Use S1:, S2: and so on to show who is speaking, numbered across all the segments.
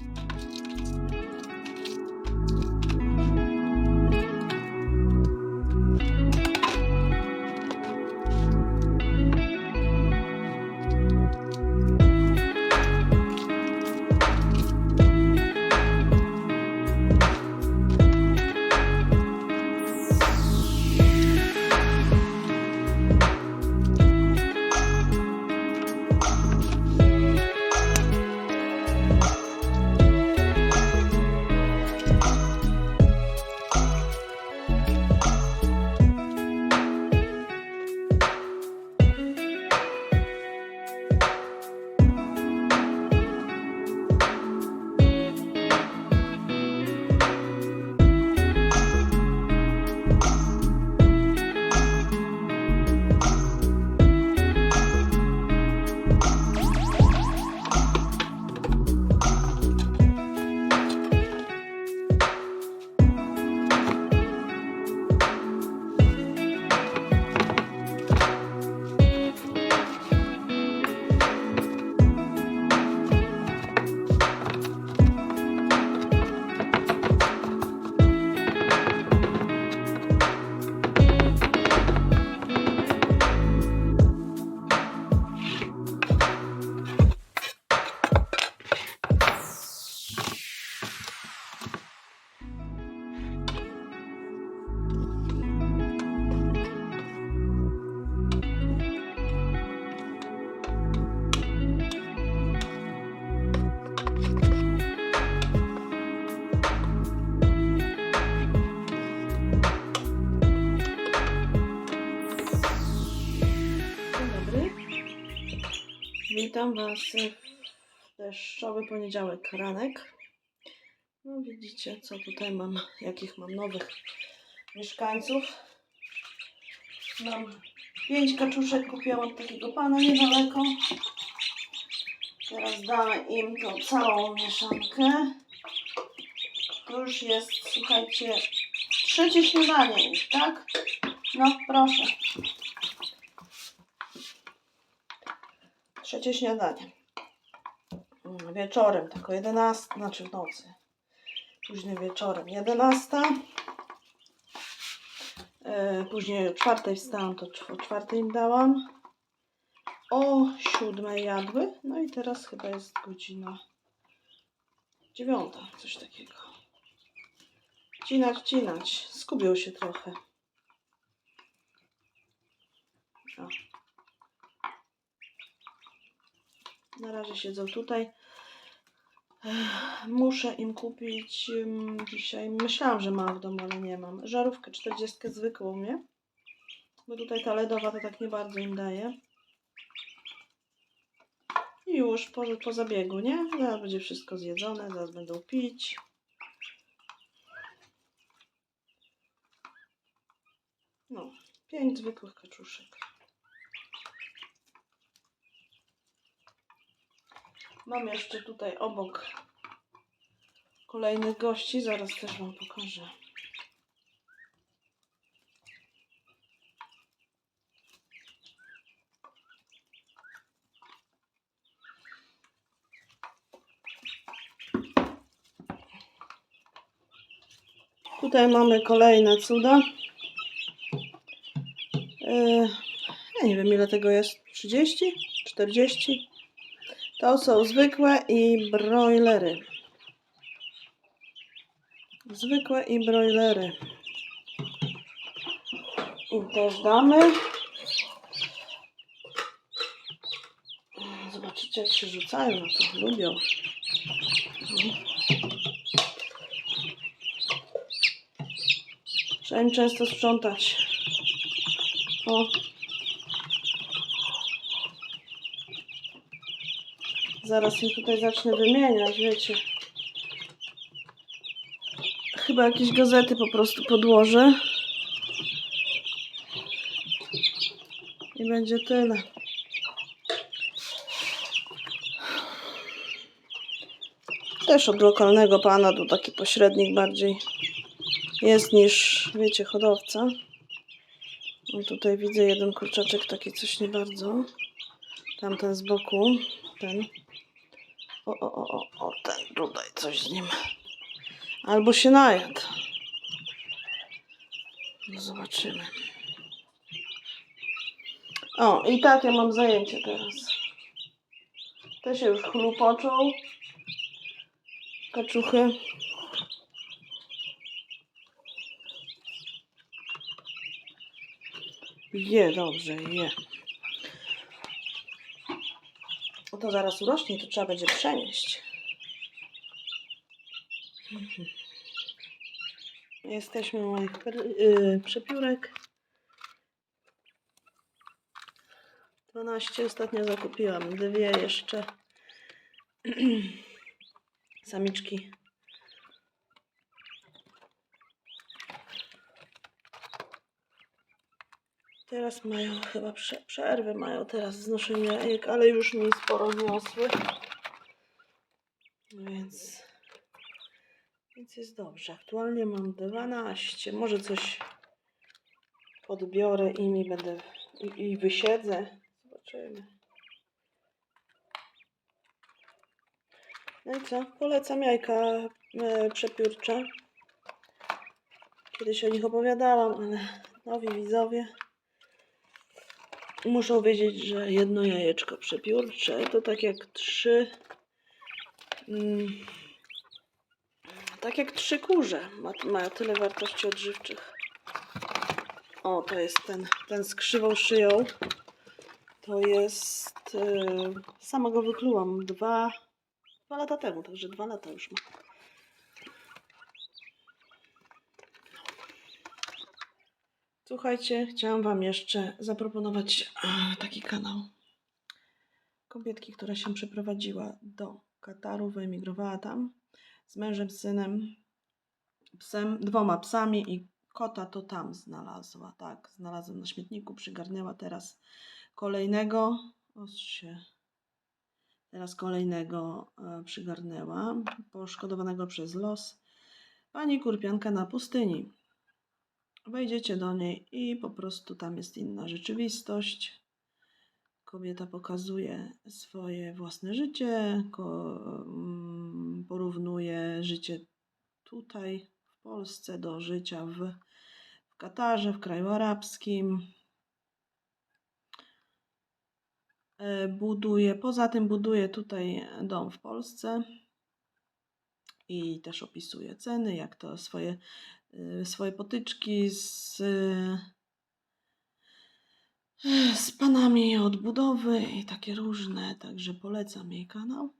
S1: Dzień Witam Was w deszczowy poniedziałek ranek. No widzicie, co tutaj mam, jakich mam nowych mieszkańców. Mam pięć kaczuszek, kupiłam od takiego pana niedaleko. Teraz damy im tą całą mieszankę. To już jest, słuchajcie, trzecie śniadanie tak? No, proszę. Trzecie śniadanie. Mm, Wieczorem, tak o 11, znaczy w nocy. Późnym wieczorem 11. E, później o czwartej wstałam, to o czwartej im dałam. O siódmej jadły. No i teraz chyba jest godzina dziewiąta, coś takiego. Wcinać, wcinać. Skubią się trochę. O. Na razie siedzą tutaj. Muszę im kupić dzisiaj. Myślałam, że mam w domu, ale nie mam. Żarówkę 40 zwykłą, nie? Bo tutaj ta LEDowa to tak nie bardzo im daje. I już po, po zabiegu, nie? Zaraz będzie wszystko zjedzone, zaraz będą pić. No, pięć zwykłych kaczuszek. Mam jeszcze tutaj obok kolejnych gości, zaraz też Wam pokażę. Tutaj mamy kolejne cuda. Yy, ja nie wiem ile tego jest. 30? 40? To są zwykłe i broilery. Zwykłe i broilery. I też damy. Zobaczycie jak się rzucają na to. Lubią. Trzeba im często sprzątać. O. Zaraz im tutaj zacznę wymieniać, wiecie. Chyba jakieś gazety po prostu podłożę. I będzie tyle. Też od lokalnego pana, tu taki pośrednik bardziej jest niż, wiecie, hodowca. No tutaj widzę jeden kurczaczek, taki coś nie bardzo. Tamten z boku, ten o, o, o, o, ten tutaj coś z nim. Albo się najadł. No zobaczymy. O, i takie mam zajęcie teraz. Te się już chlupoczą. Kaczuchy. Je, dobrze, je. No to zaraz urośnie, to trzeba będzie przenieść. Jesteśmy u moich yy, przepiórek. 12 ostatnio zakupiłam. Dwie jeszcze. Samiczki. Teraz mają chyba prze, przerwy, mają teraz znoszenie jajek, ale już mi sporo niosły. Więc, więc jest dobrze. Aktualnie mam 12. Może coś podbiorę i mi będę i, i wysiedzę. Zobaczymy. No i co? Polecam jajka e, przepiórcze. Kiedyś o nich opowiadałam, ale nowi widzowie muszą wiedzieć, że jedno jajeczko przepiórcze to tak jak trzy. Mm, tak jak trzy kurze. Ma, mają tyle wartości odżywczych. O, to jest ten, ten z krzywą szyją. To jest. Yy, sama go wyklułam dwa, dwa lata temu, także dwa lata już ma. Słuchajcie, chciałam Wam jeszcze zaproponować e, taki kanał. Kobietki, która się przeprowadziła do Kataru, wyemigrowała tam z mężem, synem, psem, dwoma psami i kota to tam znalazła. Tak, znalazła na śmietniku, przygarnęła teraz kolejnego. O, się. Teraz kolejnego e, przygarnęła, poszkodowanego przez los. Pani kurpianka na pustyni. Wejdziecie do niej i po prostu tam jest inna rzeczywistość. Kobieta pokazuje swoje własne życie, mm, porównuje życie tutaj w Polsce do życia w, w Katarze, w kraju arabskim. E, Buduje, poza tym buduje tutaj dom w Polsce i też opisuje ceny, jak to swoje, swoje potyczki z, y, z panami odbudowy i takie różne, także polecam jej kanał.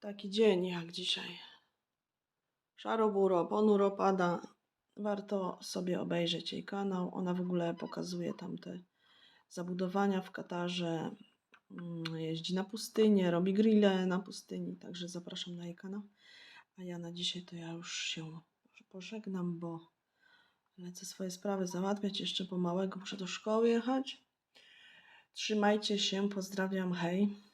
S1: Taki dzień jak dzisiaj. Szaro-buro, ponuro pada. Warto sobie obejrzeć jej kanał. Ona w ogóle pokazuje tam te zabudowania w Katarze. Mm, Jeździ na pustynię, robi grille na pustyni, także zapraszam na jej kanał. A ja na dzisiaj to ja już się pożegnam, bo lecę swoje sprawy załatwiać. Jeszcze po małego muszę do szkoły jechać. Trzymajcie się, pozdrawiam, hej.